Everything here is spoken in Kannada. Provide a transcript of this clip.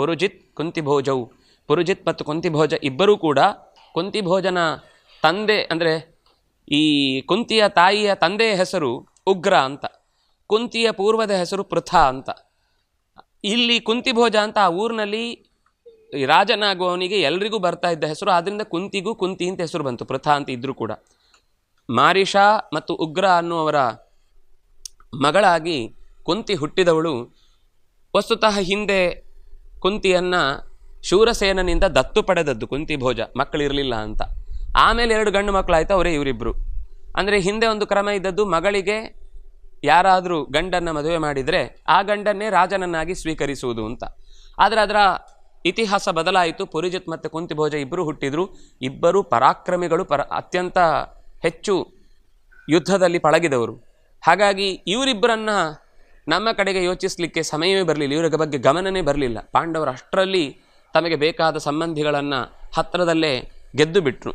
ಪುರುಜಿತ್ ಕುಂತಿಭೋಜವು. ಪುರುಜಿತ್ ಮತ್ತು ಕುಂತಿಭೋಜ ಇಬ್ಬರೂ ಕೂಡ ಕುಂತಿಭೋಜನ ತಂದೆ ಅಂದರೆ ಈ ಕುಂತಿಯ ತಾಯಿಯ ತಂದೆಯ ಹೆಸರು ಉಗ್ರ ಅಂತ. ಕುಂತಿಯ ಪೂರ್ವದ ಹೆಸರು ಪೃಥ ಅಂತ. ಇಲ್ಲಿ ಕುಂತಿಭೋಜ ಅಂತ ಆ ಊರಿನಲ್ಲಿ ರಾಜನಾಗುವವನಿಗೆ ಎಲ್ರಿಗೂ ಬರ್ತಾ ಇದ್ದ ಹೆಸರು ಆದ್ದರಿಂದ ಕುಂತಿಗೂ ಕುಂತಿ ಅಂತ ಹೆಸರು ಬಂತು, ಪೃಥ ಅಂತ ಇದ್ದರೂ ಕೂಡ. ಮಾರಿಷಾ ಮತ್ತು ಉಗ್ರ ಅನ್ನುವರ ಮಗಳಾಗಿ ಕುಂತಿ ಹುಟ್ಟಿದವಳು. ವಸ್ತುತಃ ಹಿಂದೆ ಕುಂತಿಯನ್ನು ಶೂರಸೇನನಿಂದ ದತ್ತು ಪಡೆದದ್ದು ಕುಂತಿ ಭೋಜ, ಮಕ್ಕಳಿರಲಿಲ್ಲ ಅಂತ. ಆಮೇಲೆ ಎರಡು ಗಂಡು ಮಕ್ಕಳಾಯ್ತು ಅವರೇ ಇವರಿಬ್ಬರು ಅಂದರೆ ಹಿಂದೆ ಒಂದು ಕ್ರಮ ಇದ್ದದ್ದು, ಮಗಳಿಗೆ ಯಾರಾದರೂ ಗಂಡನ್ನು ಮದುವೆ ಮಾಡಿದರೆ ಆ ಗಂಡನ್ನೇ ರಾಜನನ್ನಾಗಿ ಸ್ವೀಕರಿಸುವುದು ಅಂತ. ಆದರೆ ಅದರ ಇತಿಹಾಸ ಬದಲಾಯಿತು, ಪುರಿಜಿತ್ ಮತ್ತು ಕುಂತಿ ಭೋಜ ಇಬ್ಬರು ಹುಟ್ಟಿದ್ರು. ಇಬ್ಬರು ಪರಾಕ್ರಮಿಗಳು, ಪರ, ಅತ್ಯಂತ ಹೆಚ್ಚು ಯುದ್ಧದಲ್ಲಿ ಪಳಗಿದವರು. ಹಾಗಾಗಿ ಇವರಿಬ್ಬರನ್ನ ನಮ್ಮ ಕಡೆಗೆ ಯೋಚಿಸಲಿಕ್ಕೆ ಸಮಯವೇ ಬರಲಿಲ್ಲ, ಇವರ ಬಗ್ಗೆ ಗಮನನೇ ಬರಲಿಲ್ಲ. ಪಾಂಡವರು ಅಷ್ಟರಲ್ಲಿ ತಮಗೆ ಬೇಕಾದ ಸಂಬಂಧಿಗಳನ್ನು ಹತ್ತಿರದಲ್ಲೇ ಗೆದ್ದು ಬಿಟ್ರು.